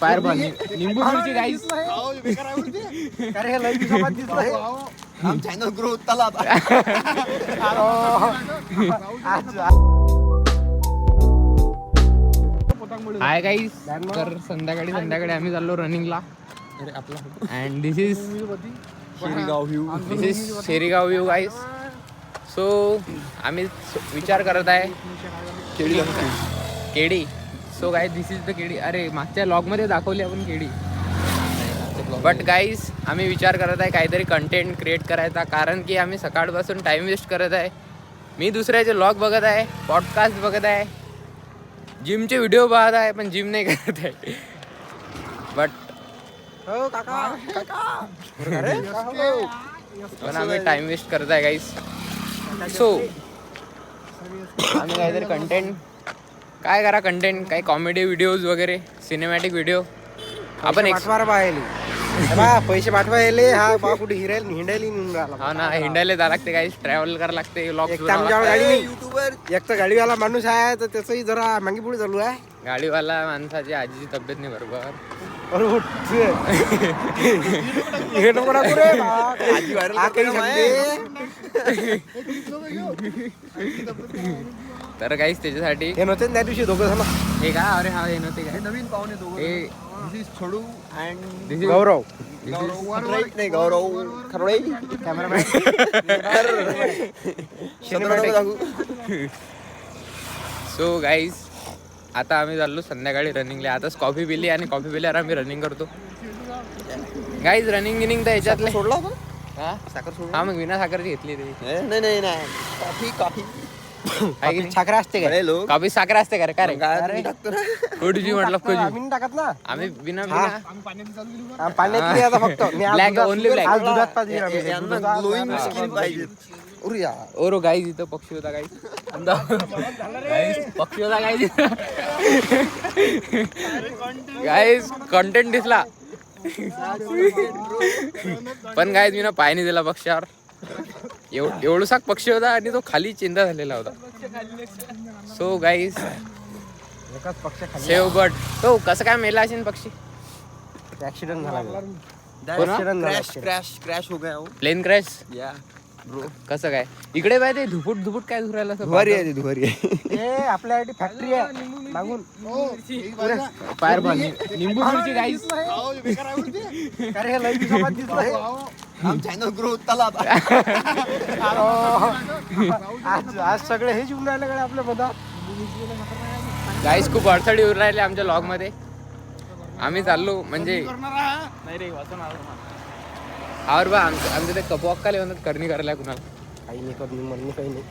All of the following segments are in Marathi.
फायर बॉल निंबू मिरची गाईस अरे हे लई. चॅनल ग्रो होताला आता. आज- हाय गाईस तर संध्याकाळी संध्याकाळी आम्ही चाललो रनिंगला. And this is Sherigaon view this is Sherigaon view guys so आम्ही विचार करत आहे. KD. So guy this is the KD. अरे मागच्या लॉगमध्ये दाखवली आपण केडी. बट गाईज आम्ही विचार करत आहे काहीतरी कंटेंट क्रिएट करायचा. कारण की आम्ही सकाळपासून टाइम वेस्ट करत आहे. मी दुसऱ्याचे लॉग बघत आहे पॉडकास्ट बघत आहे. जिमचे व्हिडिओ पाहत आहे पण जिम नाही करत आहे. बट हो काका काका. अरे पण आम्ही टाइम वेस्ट करत आहे गाईस सो आम्ही काहीतरी कंटेंट काय करा कंटेंट काही कॉमेडी व्हिडिओज वगैरे? सिनेमॅटिक व्हिडिओ आपण ex- पाठवा पाहिले पैसे पाठवायले हा बा कुठे हिरायला हिंडायला नेऊन राहिला. हा ना हिंडायला जावं लागते काही ट्रॅव्हल करावं लागते लॉग एक तर गाडी नाही युट्यूबर एक तर गाडीवाला माणूस आहे तर त्याचंही जरा मागे पुढे चालू आहे. गाडीवाला माणसाची आजीची तब्येत नाही बरोबर. आजी तर काहीच त्याच्यासाठी हे नव्हते ना त्या दिवशी दोघं जण हे का? अरे हा हे नव्हते काय नवीन पाहुणे दोघं दिस इज छोडू अँड this is- गौरव. नाही गौरव. दाखवू. सो गाईज आता आम्ही चाललो संध्याकाळी रनिंगला आताच कॉफी पिली आणि कॉफी पिल्यावर आम्ही रनिंग करतो. गाईज रनिंग गिनिंग तर ह्याच्यातले सोडला होता हा? साखर सोडला? हा मग विना साखरची घेतली ती. नाही नाही नाही. कॉफी कॉफी की? साखर असते बडे लोक. साखर असते का रे? का रे? काय कोडीची म्हटलं कोजी आम्ही टाकत ना. आम्ही बिना. बिना. पाण्यात नाही आता फक्त. मी आज Black, दुधात- only black. आज दुधात पाजली आम्ही. यांना दुधात- ग्लोईंग स्किन पाहिजे. या. ओरो गाईज इथं पक्षी होता गाईज पक्षी होता गाईज गाईज कंटेंट दिसला. पण गाईज मी ना पाय नाही दिला पक्षावर. एव एवढूसा पक्षी होता आणि तो खाली चिंता झालेला होता. सो खाली. सेव बट तो कसं काय मेला असेल पक्षी? ऍक्सिडेंट झाला क्रॅश accident. क्रॅश क्रॅश हो गया प्लेन क्रॅश या ब्रो कसं काय? इकडे पाय ते धुपुट धुपुट काय धुरायला असं दुवारी आहे ती दुवारी आहे. हे आपल्यासाठी फॅक्टरी आहे. मागून. फायर बॉल निंबू मिरची गाईज चॅनल आज आज सगळे हे जेवून राहिले कडे आपल्या मधात? गाईस खूप अडथळे येऊन राहिले आमच्या लॉगमध्ये. आम्ही चाललो म्हणजे आवर बा आमच्या आमच्या ते कपवाक्काले म्हणतात करणी करायला कुणाला? काही नाही करून म्हणून काही नाही.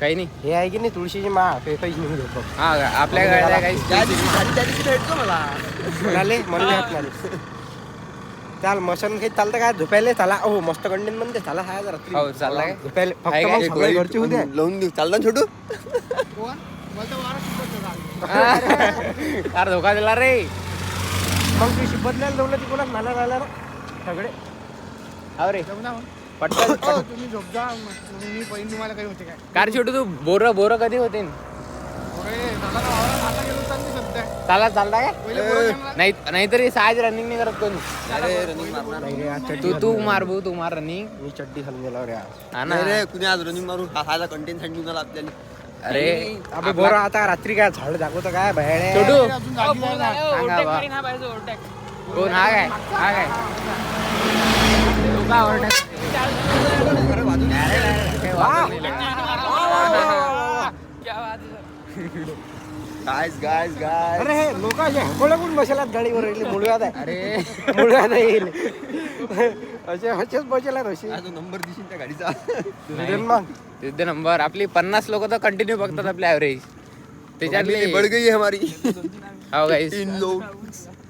काही नाही? हे आहे की नाही तुळशीची मा ते काही नाही देतो हा आपल्या गाड्या काही भेटतो मला. म्हणाले म्हणले चाल मशन काही चालतं काय झोपायला चाला. हो मस्त कंटेन म्हणते चाला हा रात्री हो चालला काय झोपायला. फक्त मग काय? घरचे होते लावून देऊ. चालला ना छोटू? यार धोका दिला रे. मग ती बदलायला लावलं ती कोणाच नाला राहिला ना सगळे. हा रे. पटकन. तुम्ही झोप जा. मी पहिली तुम्हाला काही होते काय? कार छोटू तू बोर बोर कधी होते अरे दादा ना वावरात आता गेलो चालली सध्या चाला चालला काय बोलत ना नाही नाहीतरी सहज रनिंग नाही करत कोणी अरे रनिंग मारणार नाही रे आज तू तू मार भाऊ तू मार रनिंग मी चड्डी घालून गेला रे हा ना. रे कुणी आज रनिंग मारू? हा खायला कंटेंटसाठी मला आपल्याला. अरे अबे बोरा आता रात्री काय झाड दाखवतो काय? बाहेर छोटू. अजून जागी नाही ना सांगा बा. कोण? हा काय? हा काय? का? गायस गायस गायस अरे हे लोक कोण कोण बसलात गाडीवर इले मुळव्यात आहे अरे. मुळव्यात येईल असे असेच बसलात असे. हा नंबर दिशील त्या गाडीचा. मग. तिथे नंबर आपली पन्नास लोक तर कंटिन्यू बघतात आपले ऍव्हरेज त्याच्यातले बढ़ गई है हमारी. हो गाईस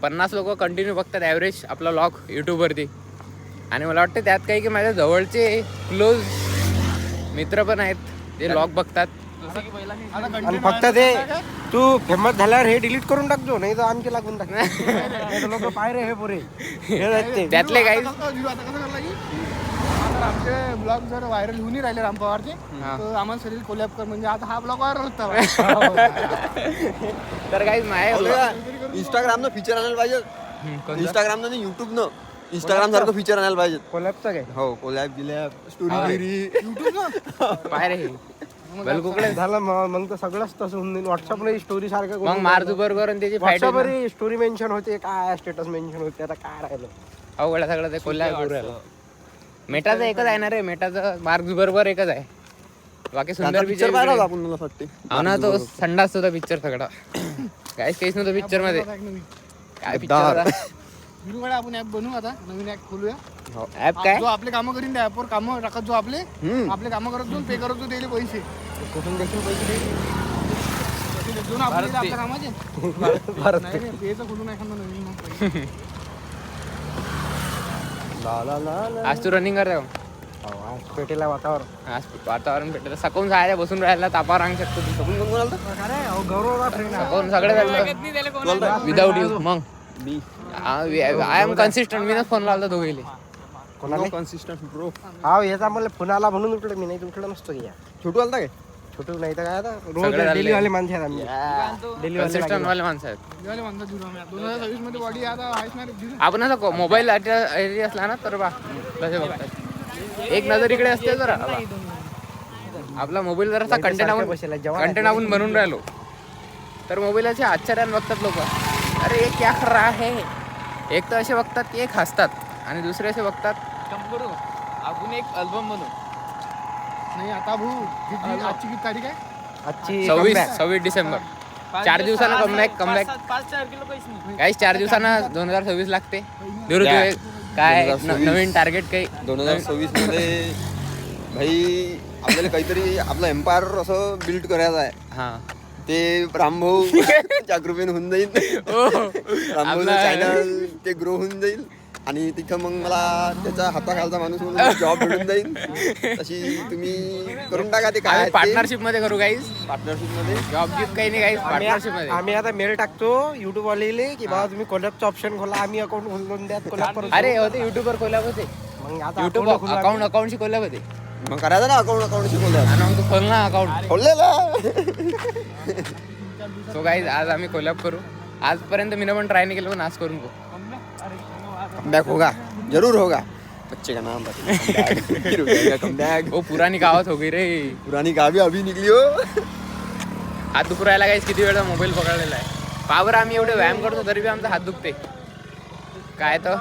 पन्नास लोक कंटिन्यू बघतात ॲव्हरेज आपला लॉग यूट्यूबवरती आणि मला वाटतं त्यात काही की माझ्या जवळचे क्लोज मित्र पण आहेत जे लॉग बघतात. आणि फक्त ते तू फेमस झाल्यावर हे डिलीट करून टाकतो नाही तर आमचे लागून टाक. लोक पाय रे हे पुरे. हे. त्यातले काही आमचे ब्लॉग जर व्हायरल होऊन राहिले राम पवारचे हा. तर आम्हाला शरीर कोलॅप कर म्हणजे आता हा ब्लॉग व्हायरल होता तर काही माय इंस्टाग्राम न फीचर आणायला पाहिजे. कोणतं? इंस्टाग्राम न युट्यूब न इंस्टाग्राम सारखं फीचर आणायला पाहिजे. कोलॅबचं काय? हो कोलॅब गिलॅब हा. स्टोरी पाय रे बल झालं मग मग तर सगळंच तसं होऊन जाईल. व्हॉट्सअपला स्टोरी सारखं मग मार दुबर करून त्याची फाईट व्हॉट्सअपवर स्टोरी मेन्शन होते काय स्टेटस मेन्शन होते आता काय राहिलं? अवघड आहे सगळं ते कोल्हा मेटाचं एकच आहे ना रे मेटाचं मार्क बरोबर एकच आहे. बाकी सुंदर पिक्चर पिक्चर पाहिला होता आपण मला असं वाटते हो ना तो संडास होता पिक्चर सगळा. काहीच काहीच नव्हतं पिक्चरमध्ये. काय. पिक्चर आपण ऍप बनवू आता. नवीन ऍप खोलूया. ऍप काय? जो आपले कामं करीन त्या ऍपवर कामं टाकत जो आपले. हम्म. आपले कामं करत जाऊन पे करत जाऊ त्याले पैसे. कुठून देखील पैसे? ते देऊ ना आपले भारत आपल्या कामाचे. भारत नाही रे पेचं खोलून एखादं नवीन मग पैसे. ला ला ला ला. आज तू रनिंग करता का? हो, आज पेटेला वातावरण. आज वातावरण भेटलं सकून जायला बसून राहायला तापावर रांग शकतो तू. आपण कोण कोण आलता? अरे अहो, गौरव फ्रेंड सकून सगळे चाललं. विदाऊट यू मग. आय एम कन्सिस्टंट मी फोन लावला दोघेले. कोणाला? कन्सिस्टंट ब्रो हा याचा मला फोन आला म्हणून उठलं. मी नाही तर उठलं नसतो या. छोटू आलता काय? छोटू नाही तर काय आता? रोज सगळे चालले. डेली वाले माणसे आहेत आम्ही डेली कन्सिस्टंट वाले माणसं आहेत. दिवाळी माणसं दिलो आम्ही. दोन हजार सव्वीसमध्ये बॉडी आता आहेच नाही रे. दिली. आपण असं मोबाईल असला ना तर बा. कसे बघतात एक नजर इकडे असते जरा. बा. आपला मोबाईल जरासा कंटेंट आपण बसेला जेव्हा कंटेंट आपण बनवून राहिलो. तर मोबाईलचे आश्चर्याने बघतात लोक. अरे हे क्या कर रहा है एक तर असे बघतात की एक हसतात आणि दुसरे असे बघतात आपण एक अल्बम बनवू नाही आता भाऊ किती- आजची किती तारीख आहे? आजची सव्वीस comeback. सव्वीस डिसेंबर. चार दिवसानं कमबॅक कमबॅक काहीच चार दिवसानं दोन हजार सव्वीस लागते. धीरू, काय 2026. न- नवीन टार्गेट काही? दोन हजार सव्वीसमध्ये भाई आपल्याला काहीतरी आपलं एम्पायर असं बिल्ड करायचं आहे. हा. ते रामभाऊ कृपेने होऊन जाईल. रामभाऊचं आपला- चॅनल ते ग्रो होऊन जाईल. आणि तिथं मग मला त्याच्या हाताखालचा माणूस म्हणून जॉब भेटून जाईल. तशी तुम्ही करून टाका ते काय पार्टनरशिपमध्ये करू काहीच पार्टनरशिपमध्ये? जॉब गिफ्ट काही नाही काहीच पार्टनरशिप आम्ही मध्ये. आम्ही आता मेल टाकतो युट्यूब वाले की बाबा तुम्ही कोलॅबचं ऑप्शन खोला आम्ही अकाउंट खोलून द्या कोलॅब करून अरे होते युट्यूबवर खोल्यावर होते मग आता युट्यूब अकाउंट अकाउंटची खोल्यावर होते मग करायचं ना अकाउंट अकाउंट शिकवलं आणि मग तू खोल ना अकाउंट. खोललेलं. सो काही आज आम्ही कोलॅब करू. आजपर्यंत मी पण ट्राय नाही केलं पण आज करून बघू. कमबॅक होगा. जरूर होगा. बच्चे का नाम कमबॅक ओ पुरानी गावात हो गई रे. पुरानी गावी अभी निकली हो. हात दुखू राहिला काहीच किती वेळा मोबाईल पकडलेला आहे. पावर आम्ही एवढे व्यायाम करतो तरी बी आमचा हात दुखते. काय तर?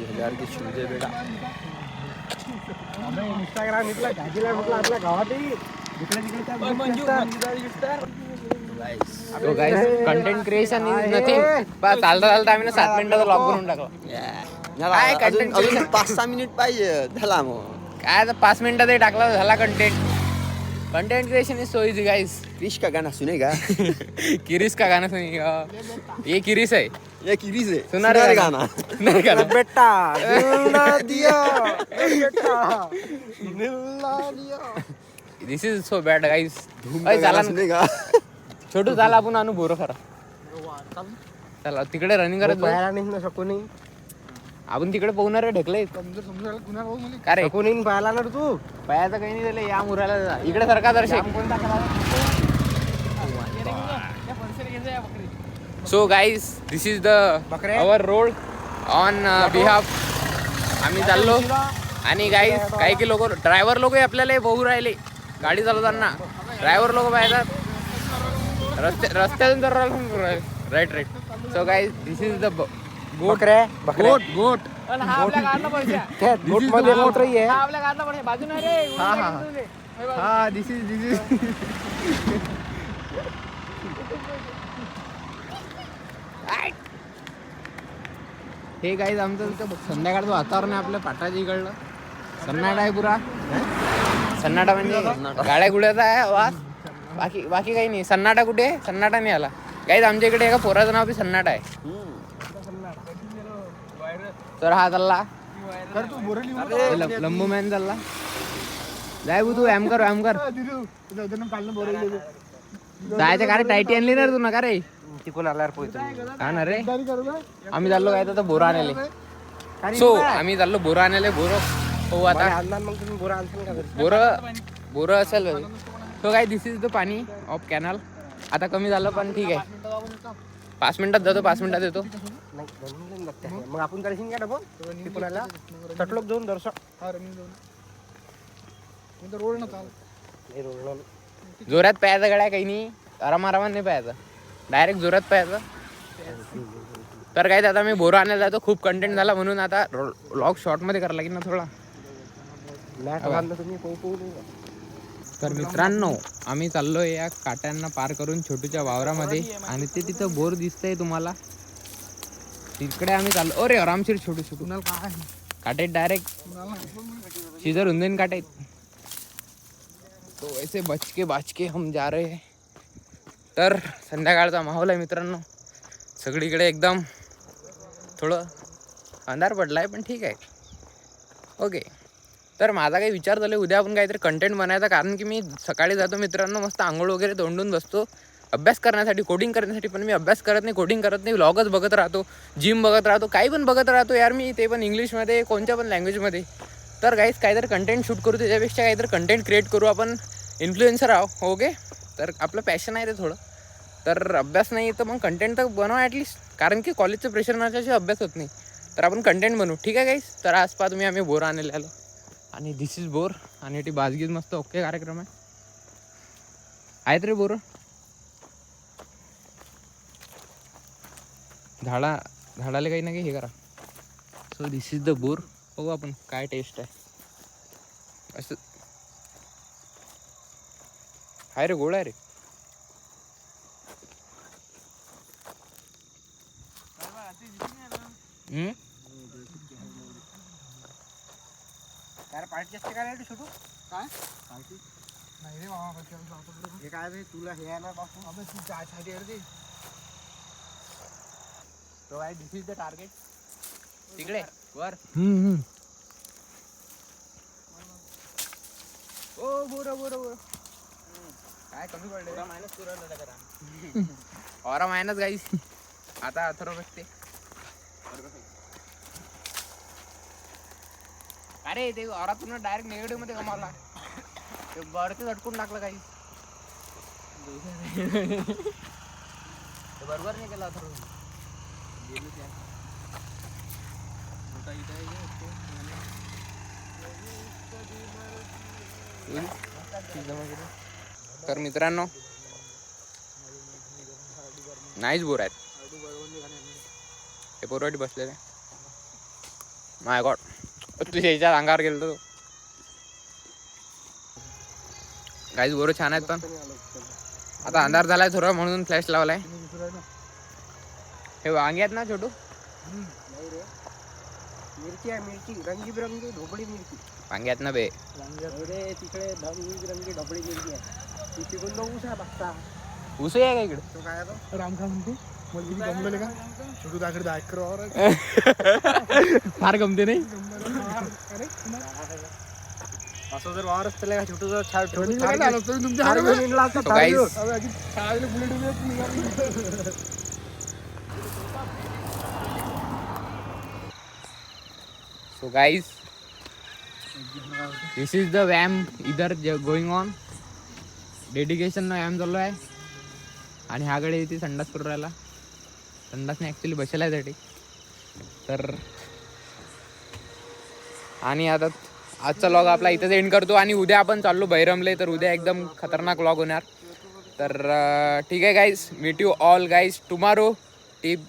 हजार की शूज आहे बेटा. इंस्टाग्राम इथला गाजीला म्हटलं आपल्या गावातही. इकडे तिकडे त्या दिसतात. तो guys content creation is nothing बस चालता चालता आम्ही ना सात मिनिटाचा लॉक करून टाकला. काय अजून content अजून पाच सहा मिनिट पाहिजे. झाला मग. काय आता पाच मिनिटातही टाकला झाला content content creation is so easy guys Krrish का गाना सुनेगा किरीस का गाणं सुनेगा ये किरीस है ये किरीस है सुना रे गाना गाना नहीं गाना बेटा दिल ना दिया बेटा दिल दिया this is so bad guys Dhoom का चला गाना. सुनेगा छोटू चाल आपण आणू बोर खरा. चला. तिकडे रनिंग करत. बाहेर नाही ना शकू नाही. आपण तिकडे पोहणार रे ढकले कुणा भाऊ मला का रे? नाही पाहिला ना रे तू. पायाचं काही नाही झालं या मुराला जा. इकडे सरका दर्शक. So guys this is the बकरे. अवर रोड ऑन बिहाफ आम्ही चाललो. आणि गाईज काही काही लोक ड्रायव्हर लोक आपल्याला बघू राहिले. गाडी चालवताना. ड्रायव्हर लोक पाहतात रस्ते रस्त्यातून तर right right so guys this is the goat. बकरे बकरे. गोट गोट. त्या गोटमध्ये मोटर आहे हा हा हा. दिस इज दिस इज हे काही आमचं इथं संध्याकाळचं वातावरण आहे आपल्या पाटाच्या इकडलं. सन्नाटा आहे पुरा. सन्नाटा म्हणजे गाड्या गुड्याचा आहे आवाज. बाकी बाकी काही नाही. सन्नाटा कुठे? आहे? सन्नाटा नाही आला. काहीच आमच्या इकडे एका पोराचं नाव बी सन्नाटा आहे. तर हा चालला. कर तू बोरली हे लं- लंबू मॅन चालला. जाय बू तू व्यायाम कर. व्यायाम कर दिलू जायचं का रे टायटी आणली ना रे तू नका रे? तिकून आल्यावर पोहोचतो का ना रे. करू ना आम्ही चाललो काय तर बोरा आणायले सो आम्ही चाललो बोरा आणायले बोरो हो आता. आणणार मग तुम्ही बोरा आणसान का घरी? बोरं बोरं असेल. तो काय this is the pani of canal आता कमी झालं पण ठीक आहे. पाच मिनिटात जातो पाच मिनिटात येतो. मग आपण करायची का डबल. चटलोक जाऊन दर्शक हा तर रोड ना चाल नाही रोडला जोरात प्यायचं गड्या काही नाही. आरामारामात नाही प्यायचं. डायरेक्ट जोरात प्यायचं. तर काय आता मी बोरं आणायला जातो. खूप कंटेंट झाला म्हणून आता लॉग शॉर्टमध्ये करायला लागेल ना थोडा. तुम्ही? तर मित्रांनो आम्ही चाललोय या काट्यांना पार करून छोटूच्या वावरामध्ये आणि ते तिथं बोर दिसतंय तुम्हाला. तिकडे आम्ही चाललो. अरे आरामशीर छोटू छोटू. काय काटे डायरेक्ट कुणाला नाही. सीधर उंदेन काटे. तो ऐसे बच के बाच के हम जा रहे हैं. तर संध्याकाळचा माहोल आहे मित्रांनो. सगळीकडे एकदम थोडं अंधार पडलाय पण ठीक आहे. ओके. तर माझा काही विचार झाला उद्या आपण काहीतरी कंटेंट बनायचा कारण की मी सकाळी जातो मित्रांनो मस्त आंघोळ वगैरे तोंडून बसतो. अभ्यास करण्यासाठी कोडिंग करण्यासाठी पण मी अभ्यास करत नाही कोडिंग करत नाही व्लॉगच बघत राहतो जिम बघत राहतो काही पण बघत राहतो यार मी ते पण इंग्लिशमध्ये कोणत्या पण लँग्वेजमध्ये तर काहीच काहीतरी कंटेंट शूट करू त्याच्यापेक्षा काहीतरी कंटेंट क्रिएट करू आपण इन्फ्लुएन्सर आहो ओके तर आपलं पॅशन आहे ते थोडं. तर अभ्यास नाही तर मग कंटेंट तर बनवा ॲटलिस्ट कारण की कॉलेजचं प्रेशर नसल्याशिवाय अभ्यास होत नाही. तर आपण कंटेंट बनवू ठीक आहे काहीच तर आज पहा तुम्ही आम्ही बोर आणलेलं आलो आणि दिस इज बोर आणि ती बाजगीत मस्त ओके कार्यक्रम आहे. आहेत रे बोर. झाडा झाडाला काही ना काही हे करा. So this is the bore बघू आपण काय टेस्ट आहे. असं. आहे रे गोड आहे रे. हम्म? काय पार्टी असते काय रे छोटू? काय? नाही रे मामा जातो. हे काय रे तुला हे आहे ना बापू? अबे तू जायसाठी आहे रे ते. I this is the target. तिकडे वर. ओ बोर बोर बोर. काय कमी पडले मायनस करा और मायनस गाईस आता अथर्व बसते अरे ते औरातून डायरेक्ट नेगेटिव्हमध्ये कमावला. ते बरते झटकून टाकलं काही. बरोबर नाही केलं अथर्व तर मित्रांनो नाहीच बोर आहेत. हे पोरवाटी बसलेले. माय गॉड तुझ्या याच्या अंगावर गेलो तो. काहीच बोर छान आहेत पण. आता अंधार झालाय थोडा म्हणून फ्लॅश लावलाय. हो, वांगे आहेत ना छोटू? मिरची आहे मिरची रंगीबिरंगी ढोबळी मिरची वांगे आहेत ना बे. रे तिकडे रंगीबिरंगी ढोबळी मिरची आहे ती तिकडून तो ऊस आहे बघता ऊस आहे का इकडे? तो काय तो राम का म्हणतो मला किती गमलेले का? छोटू दाखडे दाख कर फार गमते नाही? असं जर वावर असतं का छोटू छान so guys this is the वॅम इधर गोइंग ऑन डेडिकेशन व्यायाम चालू आहे आणि ह्याकडे इथे संडास करू राहिला संडासने ॲक्च्युली बसेल आहे त्यासाठी तर आणि आता आजचा लॉग आपला इथेच एंड करतो आणि उद्या आपण चाललो बैरमले तर उद्या एकदम खतरनाक लॉग होणार. तर ठीक आहे guys meet you all guys tomorrow टीप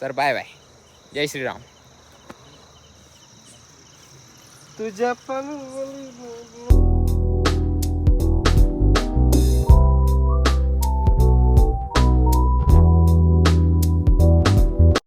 तर बाय बाय जय श्रीराम. तुझ्या